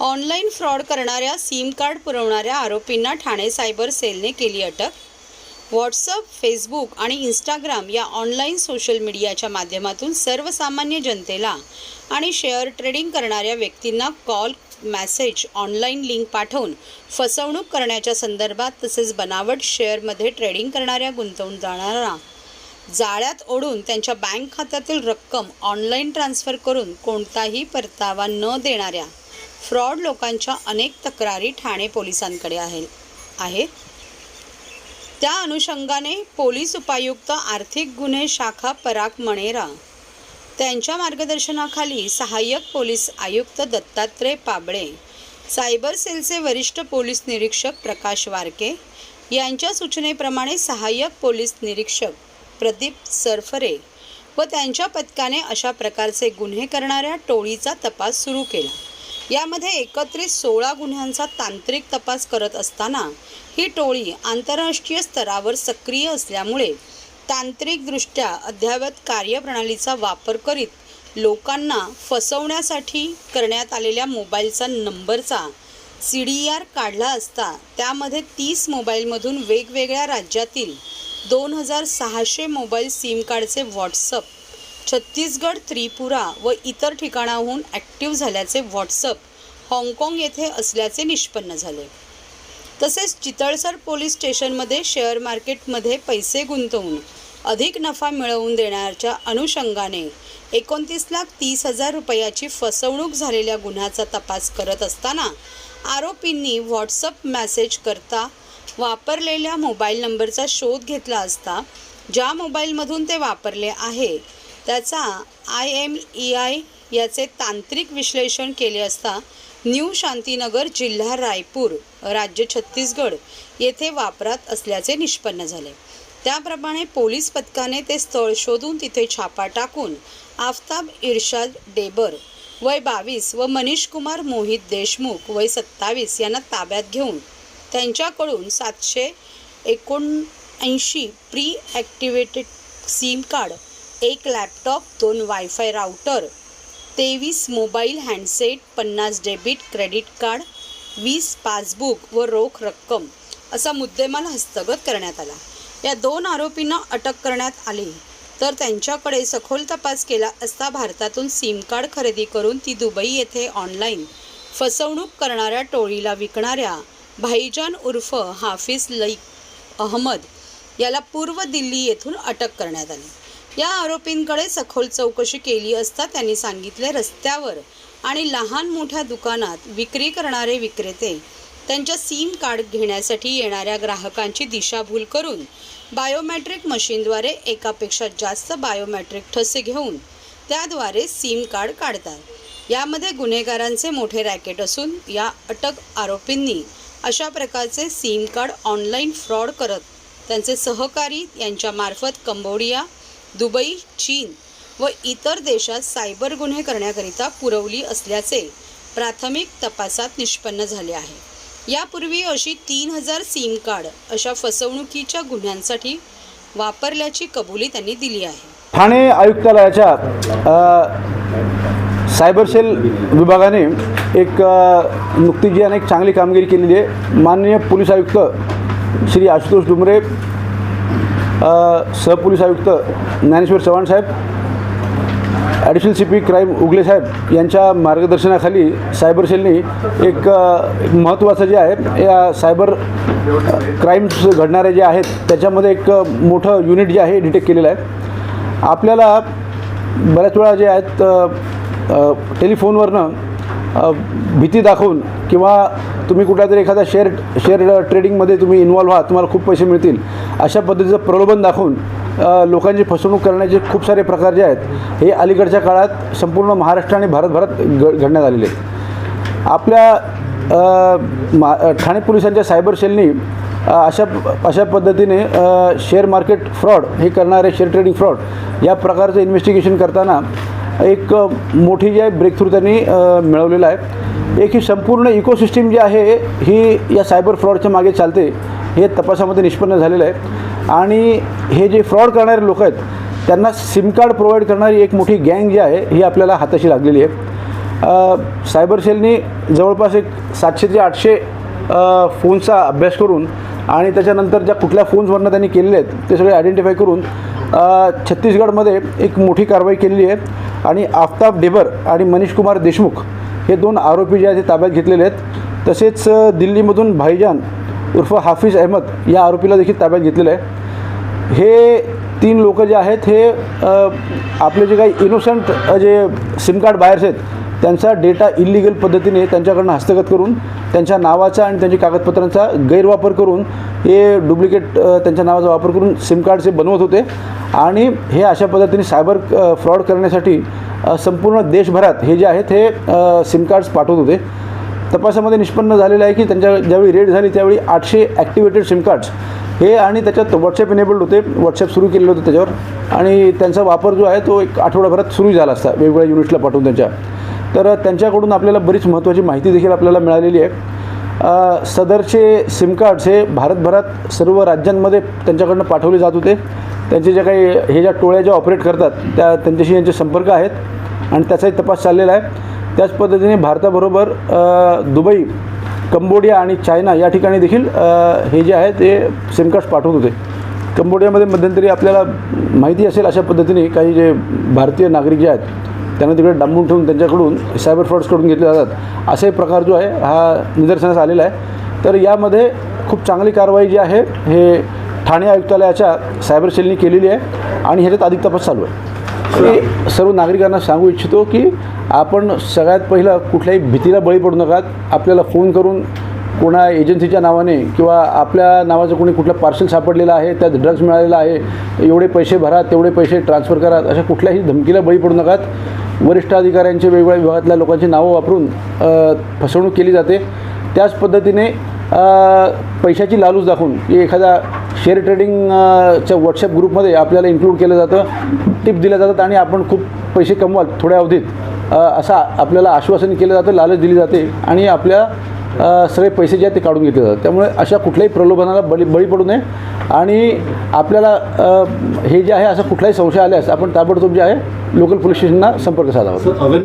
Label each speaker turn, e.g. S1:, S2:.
S1: Online fraud करणाऱ्या SIM card पुरवणाऱ्या आरोपींना ठाणे सायबर सेलने केली अटक. व्हॉट्सअप फेसबुक आणि इंस्टाग्राम या ऑनलाईन सोशल मीडियाच्या माध्यमातून सर्वसामान्य जनतेला आणि शेअर ट्रेडिंग करणाऱ्या व्यक्तींना कॉल मेसेज ऑनलाईन लिंक पाठवून फसवणूक करण्याच्या संदर्भात तसेच बनावट शेअरमध्ये ट्रेडिंग करणाऱ्या गुंतवणूकदारांना जाळ्यात ओढून त्यांच्या बँक खात्यातील रक्कम ऑनलाईन ट्रान्स्फर करून कोणताही परतावा न देणाऱ्या फ्रॉड लोकांच्या अनेक तक्रारी ठाणे पोलिसांकडे आहे आहे त्या अनुषंगाने पोलीस उपायुक्त आर्थिक गुन्हे शाखा पराग मणेरा त्यांच्या मार्गदर्शनाखाली सहाय्यक पोलीस आयुक्त दत्तात्रय पाबळे सायबर सेलचे वरिष्ठ पोलीस निरीक्षक प्रकाश वारके यांच्या सूचनेप्रमाणे सहाय्यक पोलीस निरीक्षक प्रदीप सरफरे व त्यांच्या पथकाने अशा प्रकारचे गुन्हे करणाऱ्या टोळीचा तपास सुरू केला. यामध्ये एकत्रित सोळा गुन्ह्यांचा तांत्रिक तपास करत असताना ही टोळी आंतरराष्ट्रीय स्तरावर सक्रिय असल्यामुळे तांत्रिकदृष्ट्या अद्ययावत कार्यप्रणालीचा वापर करीत लोकांना फसवण्यासाठी करण्यात आलेल्या मोबाईलचा नंबरचा सी डी आर काढला असता त्यामध्ये तीस मोबाईलमधून वेगवेगळ्या राज्यातील दोन हजार सहाशे मोबाईल सिम कार्डचे व्हॉट्सअप छत्तीसगड त्रिपुरा व इतर ठिकाणाहून ॲक्टिव्ह झाल्याचे व्हॉट्सअप हाँगकाँग येथे असल्याचे निष्पन्न झाले. तसेच चितळसर पोलीस स्टेशनमध्ये शेअर मार्केटमध्ये पैसे गुंतवून अधिक नफा मिळवून देण्याच्या अनुषंगाने एकोणतीस लाख तीस हजार रुपयाची फसवणूक झालेल्या गुन्ह्याचा तपास करत असताना आरोपींनी व्हॉट्सअप मॅसेज करता वापरलेल्या मोबाईल नंबरचा शोध घेतला असता ज्या मोबाईलमधून ते वापरले आहे त्याचा आय एम ई आय याचे तांत्रिक विश्लेषण केले असता न्यू शांतीनगर जिल्हा रायपूर राज्य छत्तीसगड येथे वापरात असल्याचे निष्पन्न झाले. त्याप्रमाणे पोलीस पथकाने ते स्थळ शोधून तिथे छापा टाकून आफताब इर्शाद डेबर वय बावीस व मनीष कुमार मोहित देशमुख वय सत्तावीस यांना ताब्यात घेऊन त्यांच्याकडून सातशे एकोणऐंशी प्री ॲक्टिवेटेड सिम कार्ड एक लॅपटॉप दोन वायफाय राऊटर तेवीस मोबाईल हँडसेट पन्नास डेबिट क्रेडिट कार्ड वीस पासबुक व रोख रक्कम असा मुद्देमाल हस्तगत करण्यात आला. या दोन आरोपींना अटक करण्यात आली. तर त्यांच्याकडे सखोल तपास केला असता भारतातून सिम कार्ड खरेदी करून ती दुबई येथे ऑनलाईन फसवणूक करणाऱ्या टोळीला विकणाऱ्या भाईजान उर्फ हाफिज लईक अहमद याला पूर्व दिल्ली येथून अटक करण्यात आली. या आरोपींकडे सखोल चौकशी केली असता त्यांनी सांगितले रस्त्यावर आणि लहान मोठ्या दुकानात विक्री करणारे विक्रेते त्यांच्या सिम कार्ड घेण्यासाठी येणाऱ्या ग्राहकांची दिशाभूल करून बायोमॅट्रिक मशीनद्वारे एकापेक्षा जास्त बायोमॅट्रिक ठसे घेऊन त्याद्वारे सिम कार्ड काढतात. यामध्ये गुन्हेगारांचे मोठे रॅकेट असून या अटक आरोपींनी अशा प्रकारचे सिम कार्ड ऑनलाईन फ्रॉड करत त्यांचे सहकारी यांच्यामार्फत कंबोडिया दुबई चीन व इतर देशात सायबर गुन्हे करण्याकरिता पुरवली असल्याचे प्राथमिक तपासात निष्पन्न झाले आहे. यापूर्वी अशी तीन हजार सिम कार्ड अशा फसवणुकीच्या गुन्ह्यांसाठी वापरल्याची कबुली त्यांनी दिली आहे.
S2: ठाणे आयुक्तालयाच्या सायबर सेल विभागाने एक नुकतीच जी अनेक चांगली कामगिरी केलेली आहे. माननीय पोलीस आयुक्त श्री आशुतोष डुमरे सहपोलीस आयुक्त ज्ञानेश्वर चव्हाण साहेब additional C P crime Ugale साहेब यांच्या मार्गदर्शनाखाली सायबर सेलने एक एक महत्त्वाचं जे आहे या सायबर क्राईम्स घडणारे जे आहेत त्याच्यामध्ये एक मोठं युनिट जे आहे डिटेक्ट केलेलं आहे. आपल्याला बऱ्याच वेळा जे आहेत टेलिफोनवरनं भीती दाखवून किंवा तुम्ही कुठल्या तरी एखाद्या शेअर शेअर ट्रेडिंगमध्ये uh, तुम्ही इन्वॉल्व्ह व्हा तुम्हाला खूप पैसे मिळतील. अशा पद्धतीचं प्रलोभन दाखवून uh, लोकांची फसवणूक करण्याचे खूप सारे प्रकार जे आहेत हे अलीकडच्या काळात संपूर्ण महाराष्ट्र आणि भारतभरात घ घडण्यात आलेले आहेत. आपल्या uh, मा ठाणे पोलिसांच्या सायबर सेलनी अशा अशा पद्धतीने शेअर मार्केट फ्रॉड हे करणारे शेअर ट्रेडिंग फ्रॉड या प्रकारचं इन्व्हेस्टिगेशन करताना एक मोठी जी आहे ब्रेकथ्रू त्यांनी मिळवलेला मिळवलेलं आहे. एक ही संपूर्ण इकोसिस्टीम जी आहे ही या सायबर फ्रॉडच्या मागे चालते हे तपासामध्ये निष्पन्न झालेलं आहे. आणि हे जे फ्रॉड करणारे लोक आहेत त्यांना सिम कार्ड प्रोव्हाइड करणारी एक मोठी गँग जी आहे ही आपल्याला हाताशी लागलेली आहे. सायबर सेलनी जवळपास एक सातशे ते आठशे फोनचा अभ्यास करून आणि त्याच्यानंतर ज्या कुठल्या फोन्सवरनं त्यांनी केलेले आहेत ते सगळे आयडेंटिफाय करून छत्तीसगडमध्ये एक मोठी कारवाई केलेली आहे. आणि आफताब डेबर आणि मनीष कुमार देशमुख हे दोन आरोपी जे आहेत ते ताब्यात घेतलेले आहेत. तसेच दिल्लीमधून भाईजान उर्फ हाफिज अहमद या आरोपीला देखील ताब्यात घेतलेलं आहे. हे तीन लोक जे आहेत हे आपले जे काही इनोसंट जे सिम कार्ड बायर्स आहेत त्यांचा डेटा इलिगल पद्धतीने त्यांच्याकडनं हस्तगत करून त्यांच्या नावाचा आणि त्यांच्या कागदपत्रांचा गैरवापर करून हे डुप्लिकेट त्यांच्या नावाचा वापर करून सिम कार्डचे बनवत होते. आणि हे अशा पद्धतीने सायबर फ्रॉड करण्यासाठी संपूर्ण देशभरात हे जे आहेत हे सिम कार्ड्स पाठवत होते. तपासामध्ये निष्पन्न झालेलं आहे की त्यांच्या ज्यावेळी रेड झाली त्यावेळी आठशे ॲक्टिवेटेड सिम कार्ड्स हे आणि त्याच्यात व्हॉट्सअप इनेबल्ड होते. व्हॉट्सअप सुरू केलेलं होतं त्याच्यावर. आणि त्यांचा वापर जो आहे तो एक आठवडाभरात सुरू झाला असता. वेगवेगळ्या युनिट्सला पाठवून त्यांच्या. तर त्यांच्याकडून आपल्याला बरीच महत्त्वाची माहिती देखील आपल्याला मिळालेली आहे. सदरचे सिम कार्ड्स हे भारतभरात सर्व राज्यांमध्ये त्यांच्याकडनं पाठवले जात होते. त्यांचे ज्या काही हे ज्या टोळ्या ज्या ऑपरेट करतात त्या त्यांच्याशी यांचे संपर्क आहेत. आणि त्याचाही तपास चाललेला आहे. त्याच पद्धतीने भारताबरोबर दुबई कंबोडिया आणि चायना या ठिकाणी देखील हे जे आहे ते सिमकार्ड्स पाठवत होते. कंबोडियामध्ये मध्यंतरी आपल्याला माहिती असेल अशा पद्धतीने काही जे भारतीय नागरिक जे आहेत त्यांना तिकडे डांबून ठेवून त्यांच्याकडून सायबर फ्रॉड्सकडून घेतले जातात. असाही प्रकार जो आहे हा निदर्शनास आलेला आहे. तर यामध्ये खूप चांगली कारवाई जी आहे हे ठाणे आयुक्तालयाच्या सायबर सेलनी केलेली आहे आणि ह्याच्यात अधिक तपास चालू आहे. मी सर्व नागरिकांना सांगू इच्छितो की आपण सगळ्यात पहिलं कुठल्याही भीतीला बळी पडू नका. आपल्याला फोन करून कोणा एजन्सीच्या नावाने किंवा आपल्या नावाचं कोणी कुठलं पार्सल सापडलेलं आहे त्यात ड्रग्ज मिळालेला आहे एवढे पैसे भरा तेवढे पैसे ट्रान्सफर करा अशा कुठल्याही धमकीला बळी पडू नकात वरिष्ठ अधिकाऱ्यांचे वेगवेगळ्या विभागातल्या लोकांची नावं वापरून फसवणूक केली जाते. त्याच पद्धतीने पैशाची लालूच दाखवून की एखादा शेअर ट्रेडिंगच्या व्हॉट्सअप ग्रुपमध्ये आपल्याला इन्क्लूड केलं जातं. टिप दिल्या जातात आणि आपण खूप पैसे कमवाल थोड्या अवधीत. असा आपल्याला आश्वासन केलं जातं लालच दिली जाते आणि आपल्या सगळे पैसे जे आहेत ते काढून घेतले जातात. त्यामुळे अशा कुठल्याही प्रलोभनाला बळी बळी पडू नये. आणि आपल्याला हे जे आहे असं कुठलाही संशय आल्यास आपण ताबडतोब जे आहे लोकल पोलीस स्टेशनला संपर्क साधावा.